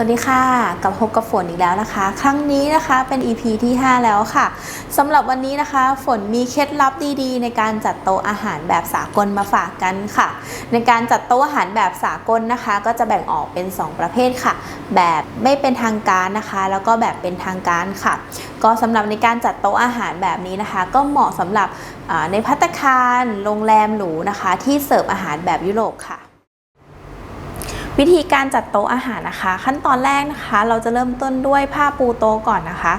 สวัสดีค่ะกับพบกับฝนอีกแล้วนะคะ ครั้งนี้นะคะเป็น EP ที่ 5 แล้วค่ะสำหรับวันนี้นะคะ ฝนมีเคล็ดลับดีๆ ในการจัดโต๊ะอาหารแบบสากลมาฝากกันค่ะ ในการจัดโต๊ะอาหารแบบสากลนะคะ ก็จะแบ่งออกเป็น 2 ประเภทค่ะ แบบไม่เป็นทางการนะคะ แล้วก็แบบเป็นทางการค่ะ ก็สำหรับในการจัดโต๊ะอาหารแบบนี้นะคะ ก็เหมาะสำหรับในพัตคารโรงแรมหรูนะคะ ที่เสิร์ฟอาหารแบบยุโรปค่ะ วิธีการจัดโต๊ะอาหารนะคะ ขั้นตอนแรกนะคะ เราจะเริ่มต้นด้วยผ้าปูโต๊ะก่อนนะคะ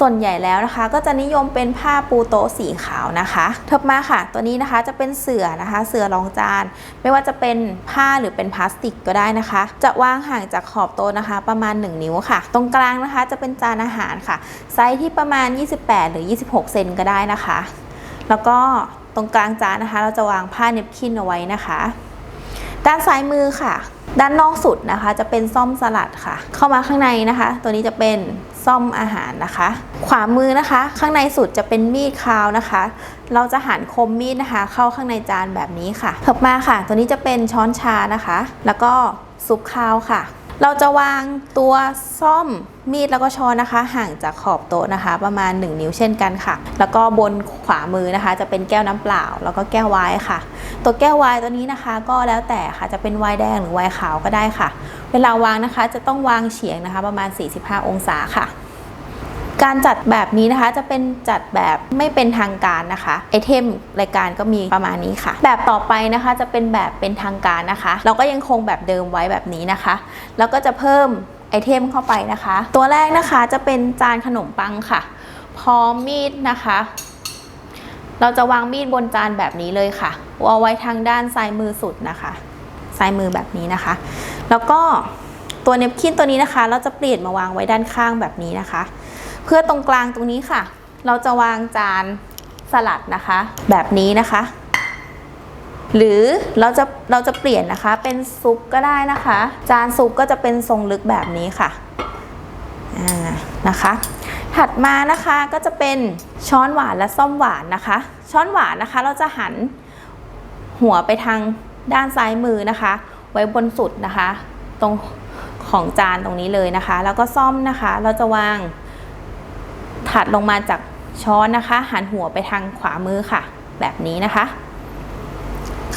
ส่วนใหญ่แล้วนะคะ ก็จะนิยมเป็นผ้าปูโต๊ะสีขาวนะคะเทิบมาค่ะ ตัวนี้นะคะจะเป็นเสื่อนะคะ เสื่อรองจาน ไม่ว่าจะเป็นผ้าหรือเป็นพลาสติกก็ได้นะคะ จะวางห่างจากขอบโต๊ะนะคะ ประมาณ 1 นิ้วค่ะ ตรงกลางนะคะจะเป็นจานอาหารค่ะ ไซส์ที่ประมาณ 28 หรือ 26 เซนก็ได้นะคะ แล้วก็ตรงกลางจานนะคะ เราจะวางผ้าเนปคินเอาไว้นะคะ ด้านซ้ายมือค่ะ ด้านนอกสุดนะคะ จะเป็นซ่อมสลัดค่ะ เข้ามาข้างในนะคะ ตัวนี้จะเป็นซ่อมอาหารนะคะ ขวามือนะคะ ข้างในสุดจะเป็นมีดคาวนะคะ เราจะหันคมมีดนะคะ เข้าข้างในจานแบบนี้ค่ะถัดมาค่ะ ตัวนี้จะเป็นช้อนชานะคะ แล้วก็ซุปคาวค่ะ เราจะวางตัวซ่อมมีดแล้วก็ช้อนนะคะ ห่างจากขอบโต๊ะนะคะ ประมาณ 1 นิ้วเช่นกันค่ะ แล้วก็บนขวามือนะคะ จะเป็นแก้วน้ำเปล่า แล้วก็แก้วไวน์ค่ะ ตัวแก้วไวน์ตัวนี้นะคะ ก็แล้วแต่ค่ะจะเป็นไวน์แดงหรือไวน์ขาวก็ได้ค่ะ เวลาวางนะคะจะต้องวางเฉียงนะคะ ประมาณ 45 องศาค่ะ การจัดแบบนี้นะคะจะเป็นจัดแบบไม่เป็นทางการนะคะไอเทมรายการก็มีประมาณนี้ค่ะ แบบต่อไปนะคะจะเป็นแบบเป็นทางการนะคะ เราก็ยังคงแบบเดิมไว้แบบนี้นะคะ แล้วก็จะเพิ่มไอเทมเข้าไปนะคะ ตัวแรกนะคะจะเป็นจานขนมปังค่ะ พร้อมมีดนะคะ เราจะวางมีดบนจานแบบนี้เลยค่ะเอาไว้ทางด้านซ้ายมือสุดนะคะซ้ายมือแบบนี้นะคะ แล้วก็ตัวเนปคินตัวนี้นะคะ เราจะเปลี่ยนมาวางไว้ด้านข้างแบบนี้นะคะ เพื่อตรงกลางตรงนี้ค่ะ เราจะวางจานสลัดนะคะ แบบนี้นะคะ หรือเราจะเราจะเปลี่ยนนะคะ เป็นซุปก็ได้นะคะ จานซุปก็จะเป็นทรงลึกแบบนี้ค่ะนะคะ ถัดมานะคะก็จะเป็นช้อนหวานและส้อมหวานนะคะ ช้อนหวานนะคะ เราจะหันหัวไปทางด้านซ้ายมือนะคะ ไว้บนสุดนะคะ ตรงของจานตรงนี้เลยนะคะ แล้วก็ซ่อมนะคะ เราจะวาง ถัดลงมาจากช้อนนะคะ หันหัวไปทางขวามือค่ะ แบบนี้นะคะ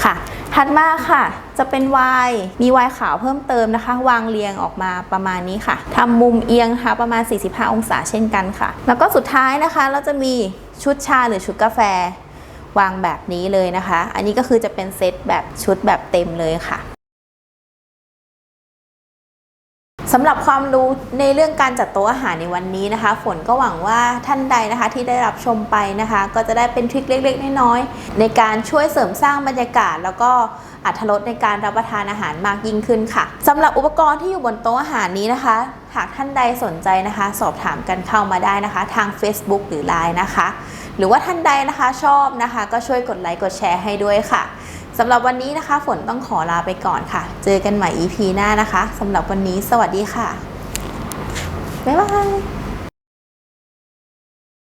ค่ะ ถัดมาค่ะ จะเป็นวน์มีวน์ขาวเพิ่มเติมนะคะ วางเรียงออกมาประมาณนี้ค่ะทำมุมเอียงนะคะประมาณ 45 องศาเช่นกันค่ะ แล้วก็สุดท้ายนะคะ เราจะมีชุดชาหรือชุดกาแฟ วางแบบนี้เลยนะคะ อันนี้ก็คือจะเป็นเซตแบบชุดแบบเต็มเลยค่ะ สำหรับความรู้ในเรื่องการจัดโต๊ะอาหารในวันนี้นะคะ ฝนก็หวังว่าท่านใดนะคะที่ได้รับชมไปนะคะ ก็จะได้เป็นทริคเล็กๆน้อยๆในการช่วยเสริมสร้างบรรยากาศ แล้วก็อัตรสในการรับประทานอาหารมากยิ่งขึ้นค่ะสำหรับอุปกรณ์ที่อยู่บนโต๊ะอาหารนี้นะคะ หากท่านใดสนใจนะคะ สอบถามกันเข้ามาได้นะคะ ทาง Facebook หรือ Line นะคะ หรือว่าท่านใดนะคะชอบนะคะ ก็ช่วยกดไลค์กดแชร์ให้ด้วยค่ะ สำหรับวันนี้นะคะ ฝนต้องขอลาไปก่อนค่ะ เจอกันใหม่ EP หน้านะคะสำหรับวันนี้สวัสดีค่ะ บ๊ายบาย